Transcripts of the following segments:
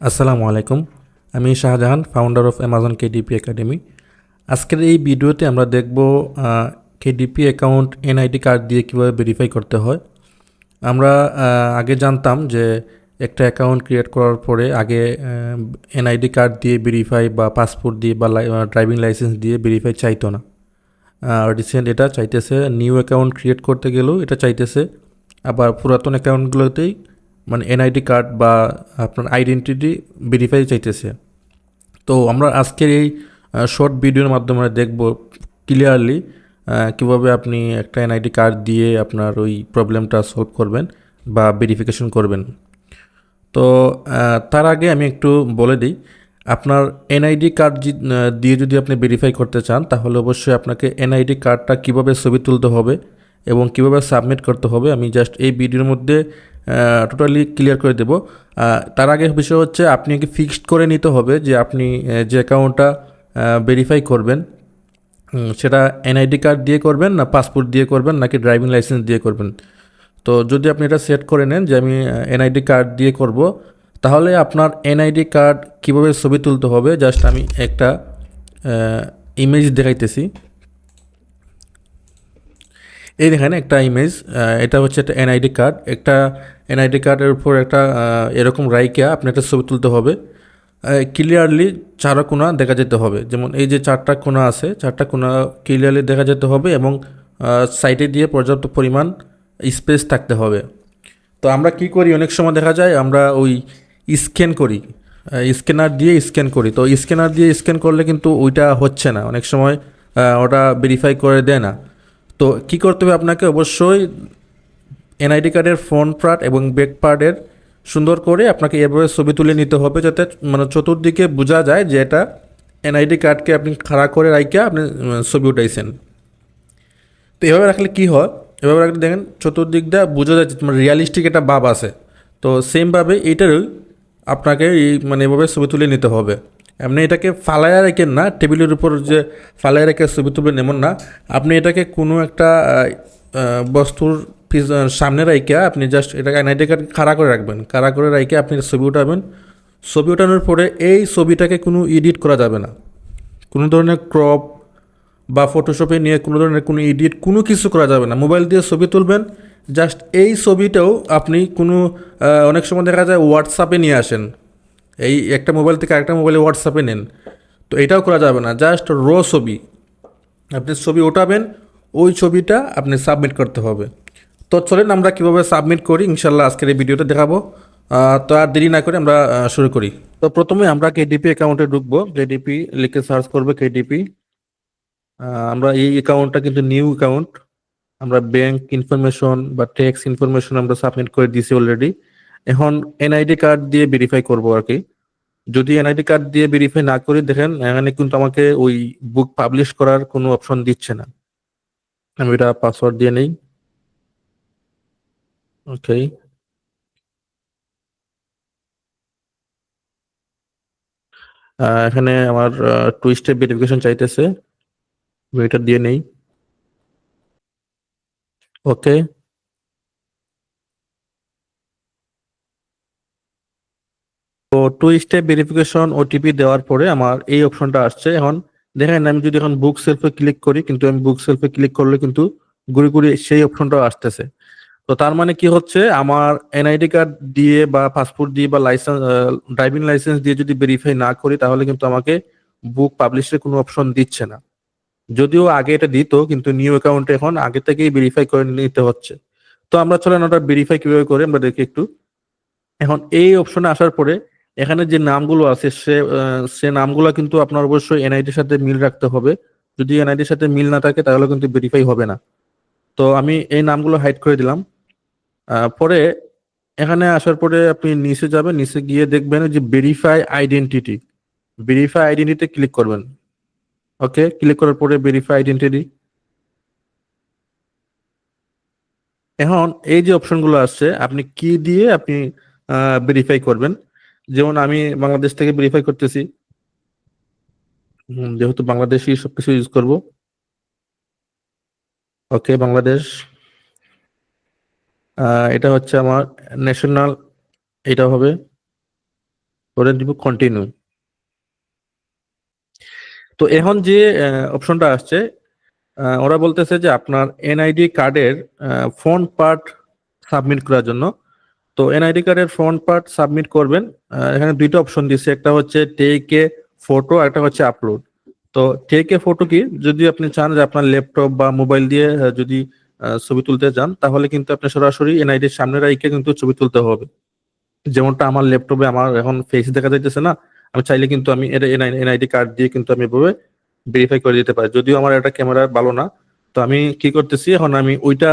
আসসালামু আলাইকুম। আমি Shahjahan founder of Amazon KDP academy আজকের এই ভিডিওতে আমরা দেখব কেডিপি অ্যাকাউন্ট এনআইডি কার্ড দিয়ে কীভাবে ভেরিফাই করতে হয়। আমরা আগে জানতাম যে একটা অ্যাকাউন্ট ক্রিয়েট করার পরে আগে এনআইডি কার্ড দিয়ে ভেরিফাই বা পাসপোর্ট দিয়ে বা ড্রাইভিং লাইসেন্স দিয়ে ভেরিফাই চাইতো না। রিসেন্ট এটা চাইতেছে নিউ অ্যাকাউন্ট ক্রিয়েট করতে গেলেও এটা চাইতেছে। আবার পুরাতন অ্যাকাউন্টগুলোতেই মানে এনআইডি কার্ড বা আপনার আইডেন্টিটি ভেরিফাই চাইতেছে। তো আমরা আজকের এই শর্ট ভিডিওর মাধ্যমে দেখব ক্লিয়ারলি কীভাবে আপনি একটা এনআইডি কার্ড দিয়ে আপনার ওই প্রবলেমটা সলভ করবেন বা ভেরিফিকেশন করবেন। তো তার আগে আমি একটু বলে দিই, আপনার এনআইডি কার্ড দিয়ে যদি আপনি ভেরিফাই করতে চান, তাহলে অবশ্যই আপনাকে এনআইডি কার্ডটা কীভাবে ছবি তুলতে হবে এবং কীভাবে সাবমিট করতে হবে, আমি জাস্ট এই ভিডিওর মধ্যে টোটালি ক্লিয়ার করে দেব। তার আগে বিষয় হচ্ছে আপনি কি ফিক্সড করে নিতে হবে যে আপনি যে অ্যাকাউন্টটা ভেরিফাই করবেন সেটা এনআইডি কার্ড দিয়ে করবেন না পাসপোর্ট দিয়ে করবেন নাকি ড্রাইভিং লাইসেন্স দিয়ে করবেন। তো যদি আপনি এটা সেট করে নেন যে আমি এনআইডি কার্ড দিয়ে করব, তাহলে আপনার এনআইডি কার্ড কীভাবে ছবি তুলতে হবে? জাস্ট আমি একটা ইমেজ দেখাইতেছি। এই দেখেন একটা ইমেজ এটা হচ্ছে একটা এনআইডি কার্ড একটা এনআইডি কার্ডের উপর একটা এরকম রাইকা আপনি একটা ছবি তুলতে হবে। ক্লিয়ারলি চারা কোনা দেখা যেতে হবে। যেমন এই যে চারটা কোনা আছে, চারটা কোনা ক্লিয়ারলি দেখা যেতে হবে এবং সাইডে দিয়ে পর্যাপ্ত পরিমাণ স্পেস থাকতে হবে। তো আমরা কি করি? অনেক সময় দেখা যায় আমরা ওই স্ক্যান করি। স্ক্যানার দিয়ে স্ক্যান করি। তো স্ক্যানার দিয়ে স্ক্যান করলে কিন্তু ওইটা হচ্ছে না। অনেক সময় ওটা ভেরিফাই করে দেয় না। তো কি করতে হবে আপনাকে অবশ্যই এনআইডি কার্ডের ফ্রন্ট পার্ট এবং ব্যাক পার্টের সুন্দর করে আপনাকে এভাবে ছবি তুলে নিতে হবে যাতে মানে চতুর্দিকে বোঝা যায় যে এটা এনআইডি কার্ডকে আপনি খাড়া করে রাইকে আপনি ছবি উঠাইছেন। তো এভাবে রাখলে কি হয়? এভাবে রাখলে দেখেন চতুর্দিকটা বোঝা যাচ্ছে মানে রিয়ালিস্টিক একটা ভাব আছে। তো সেমভাবে এইটারও আপনাকে এই মানে এভাবে ছবি তুলে নিতে হবে। এমনি এটাকে ফালায়া রেখেন না, টেবিলের উপর যে ফালায়া রেখে ছবি তুলবেন এমন না। আপনি এটাকে কোনো একটা বস্তুর সামনে রাইকে আপনি জাস্ট এটাকে কার্ড খাড়া করে রাখবেন। খাড়া করে রাইকে আপনি ছবি উঠাবেন। ছবি ওঠানোর পরে এই ছবিটাকে কোনো এডিট করা যাবে না। কোনো ধরনের ক্রপ বা ফটোশপে নিয়ে কোনো ধরনের কোনো এডিট কোনো কিছু করা যাবে না। মোবাইল দিয়ে ছবি তুলবেন জাস্ট এই ছবিটাও আপনি কোনো অনেক সময় দেখা যায় হোয়াটসঅ্যাপে নিয়ে আসেন। এই একটা মোবাইল থেকে আরেকটা মোবাইলে হোয়াটসঅ্যাপে নেন। তো এটাও করা যাবে না জাস্ট র ছবি। আপনি ছবি ওঠাবেন, ওই ছবিটা আপনি সাবমিট করতে হবে। তো চলেন আমরা কীভাবে সাবমিট করি ইনশাল্লাহ আজকের এই ভিডিওটা দেখাবো। তো আর দেরি না করে আমরা শুরু করি। তো প্রথমে আমরা কেডিপি অ্যাকাউন্টে ঢুকবো। কেডিপি লিখে সার্চ করব কেডিপি আমরা এই অ্যাকাউন্টটা কিন্তু নিউ অ্যাকাউন্ট আমরা ব্যাংক ইনফরমেশন বা ট্যাক্স ইনফরমেশন আমরা সাবমিট করে দিয়েছি অলরেডি এখন এনআইডি কার্ড দিয়ে ভেরিফাই করব আর কি। যদি এনআইডি কার্ড দিয়ে ভেরিফাই না করি, দেখেন, এখানে কিন্তু আমাকে ওই বুক পাবলিশ করার কোনো অপশন দিচ্ছে না। আমি এটা পাসওয়ার্ড দিয়ে নেই। ওকে এখানে আমার টু স্টেপ ভেরিফিকেশন চাইতেছে। এটা দিয়ে নেই। ওকে তো টু স্টেপ ভেরিফিকেশন ওটিপি দেওয়ার পরে আমার এই অপশনটা আসছে। এখন দেখেন, আমি যদি এখন বুক সেলফে ক্লিক করি, কিন্তু আমি বুক সেলফে ক্লিক করলে কিন্তু ঘুরে ঘুরে সেই অপশনটাও আসতেছে। তো তার মানে কি হচ্ছে? আমার এনআইডি কার্ড দিয়ে বা পাসপোর্ট দিয়ে বা লাইসেন্স ড্রাইভিং লাইসেন্স দিয়ে যদি ভেরিফাই না করি, তাহলে কিন্তু আমাকে বুক পাবলিশের কোনো অপশন দিচ্ছে না। যদিও আগে এটা দিত, কিন্তু নিউ অ্যাকাউন্টে এখন আগে থেকেই ভেরিফাই করে নিতে হচ্ছে। তো আমরা চলেন ওটা ভেরিফাই কীভাবে করে, আমরা দেখি একটু। এখন এই অপশনে আসার পরে এখানে যে নামগুলো আছে, সে সে নামগুলো কিন্তু আপনার অবশ্যই এনআইডির সাথে মিল রাখতে হবে। যদি এনআইডির সাথে মিল না থাকে, তাহলে কিন্তু ভেরিফাই হবে না। তো আমি এই নামগুলো হাইড করে দিলাম। পরে এখানে আসার পরে আপনি নিচে যাবেন, নিচে গিয়ে দেখবেন যে verify identity verify identity click করবেন। ওকে ক্লিক করার পরে ভেরিফাই আইডেন্টিটি এখন এই যে অপশনগুলো আসছে, আপনি কি দিয়ে আপনি ভেরিফাই করবেন। যেমন আমি বাংলাদেশ থেকে ভেরিফাই করতেছি যেহেতু বাংলাদেশি সবকিছু ইউজ করব। ওকে বাংলাদেশ। এটা হচ্ছে আমার ন্যাশনাল এটা হবে করে দিব কন্টিনিউ তো এখন যে অপশনটা আসছে ওরা বলতেছে যে আপনার এনআইডি কার্ডের ফ্রন্ট পার্ট সাবমিট করার জন্য তো এনআইডি কার্ডের ফ্রন্ট পার্ট সাবমিট করবেন। এখানে দুইটা অপশন দিচ্ছে একটা হচ্ছে টেক এ ফটো একটা হচ্ছে আপলোড তো টেক এ ফটো কি? যদি আপনি চান যে আপনার ল্যাপটপ বা মোবাইল দিয়ে যদি ছবি তুলতে চান তাহলে কিন্তু আপনি সরাসরি এনআইডির সামনে রাইখে কিন্তু ছবি তুলতে হবে। যেমনটা আমার ল্যাপটপে আমার এখন ফেস দেখা যাইতেছে না, আমি চাইলে কিন্তু আমি এটা এনআইডি কার্ড দিয়ে কিন্তু আমি এভাবে ভেরিফাই করে দিতে পারি। যদিও আমার একটা ক্যামেরা ভালো না, তো আমি কি করতেছি? এখন আমি ওইটা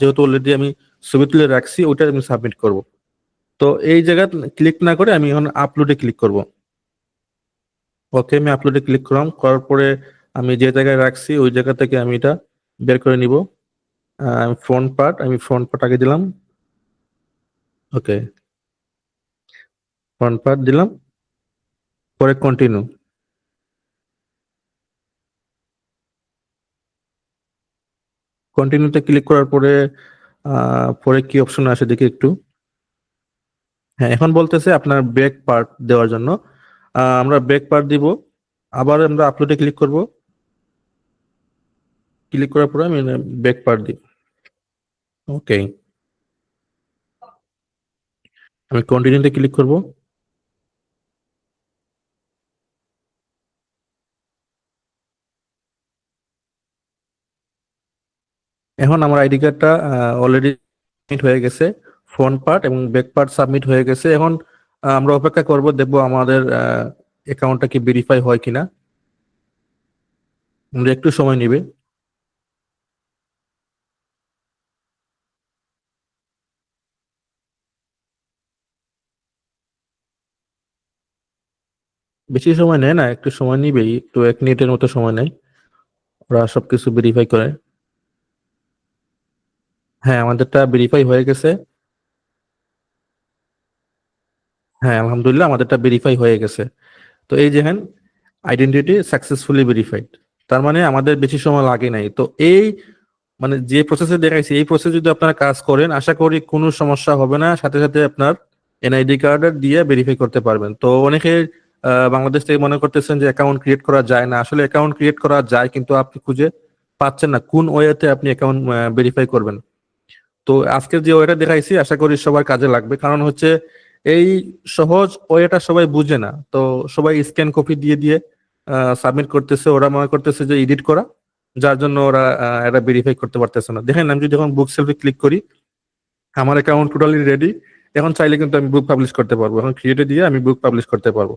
যেহেতু অলরেডি আমি ছবি তুলে রাখছি, ওইটা আমি সাবমিট করব। তো এই জায়গা ক্লিক না করে আমি এখন আপলোডে ক্লিক করব। ওকে আমি আপলোডে ক্লিক করলাম, করার পরে আমি যে জায়গায় রাখছি, ওই জায়গা থেকে আমি এটা বের করে নিব। ফ্রন্ট পার্ট আমি ফ্রন্ট পার্ট আগে দিলাম। ওকে ফ্রন্ট পার্ট দিলাম। পরে কন্টিনিউ কন্টিনিউতে ক্লিক করার পরে পরে কি অপশন আসে দেখি একটু। হ্যাঁ এখন বলতেছে আপনার ব্যাক পার্ট দেওয়ার জন্য। আমরা ব্যাক পার্ট দিব। আবার আমরা আপলোডে ক্লিক করব। ক্লিক করার পরে আমি ব্যাক পার্ট দিই। ওকে আমি কন্টিনিউতে ক্লিক করব। এখন আমার আইডি কার্ডটা অলরেডি সাবমিট হয়ে গেছে ফ্রন্ট পার্ট এবং ব্যাক পার্ট সাবমিট হয়ে গেছে। এখন আমরা অপেক্ষা করব, দেখব আমাদের অ্যাকাউন্টটা কি ভেরিফাই হয় কিনা। একটু সময় নিবে। বেশি সময় নেয় না, একটু সময় নিবেই, একটু এক মিনিটের মতো সময় নেয়। ওরা সবকিছু ভেরিফাই করে। হ্যাঁ আমাদেরটা ভেরিফাই হয়ে গেছে। হ্যাঁ আলহামদুলিল্লাহ আমাদেরটা ভেরিফাই হয়ে গেছে। তো এই যে হ্যাঁ আইডেন্টিটি সাকসেসফুলি ভেরিফাইড তার মানে আমাদের বেশি সময় লাগে নাই। তো এই মানে যে প্রসেসে দেখাইছি, এই প্রসেস যদি আপনারা কাজ করেন, আশা করি কোনো সমস্যা হবে না। সাথে সাথে আপনার এনআইডি কার্ড দিয়ে ভেরিফাই করতে পারবেন। তো অনেকে বাংলাদেশ থেকে মনে করতেছেন যে অ্যাকাউন্ট ক্রিয়েট করা যায় না। আসলে অ্যাকাউন্ট ক্রিয়েট করা যায়, কিন্তু আপনি খুঁজে পাচ্ছেন না। কোন ওয়েতে আপনি অ্যাকাউন্ট ভেরিফাই করবেন? তো আজকের যে ওয়েটা দেখাইছি, আশা করি সবার কাজে লাগবে। কারণ হচ্ছে এই সহজ ওয়েটা সবাই বুঝে না। তো সবাই স্ক্যান কপি দিয়ে দিয়ে সাবমিট করতেছে। ওরা মনে করতেছে যে এডিট করা, যার জন্য ওরা এটা ভেরিফাই করতে পারতেছে না। দেখেন, আমি যদি এখন বুক সেলফে ক্লিক করি, আমার অ্যাকাউন্ট টোটালি রেডি এখন চাইলে কিন্তু আমি বুক পাবলিশ করতে পারব। এখন ক্রিয়েটে দিয়ে আমি বুক পাবলিশ করতে পারব।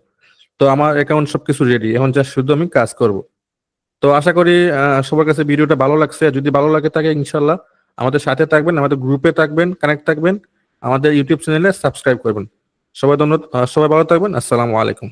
তো আমার অ্যাকাউন্ট সবকিছু রেডি এখন জাস্ট শুধু আমি কাজ করব। তো আশা করি সবার কাছে ভিডিওটা ভালো লাগছে। যদি ভালো লাগে থাকে ইনশাল্লাহ আমাদের সাথে থাকবেন, আমাদের গ্রুপে থাকবেন কানেক্ট থাকবেন, আমাদের ইউটিউব চ্যানেলে সাবস্ক্রাইব করবেন। সবাই ধন্যবাদ সবাই ভালো থাকবেন, আসসালামু আলাইকুম।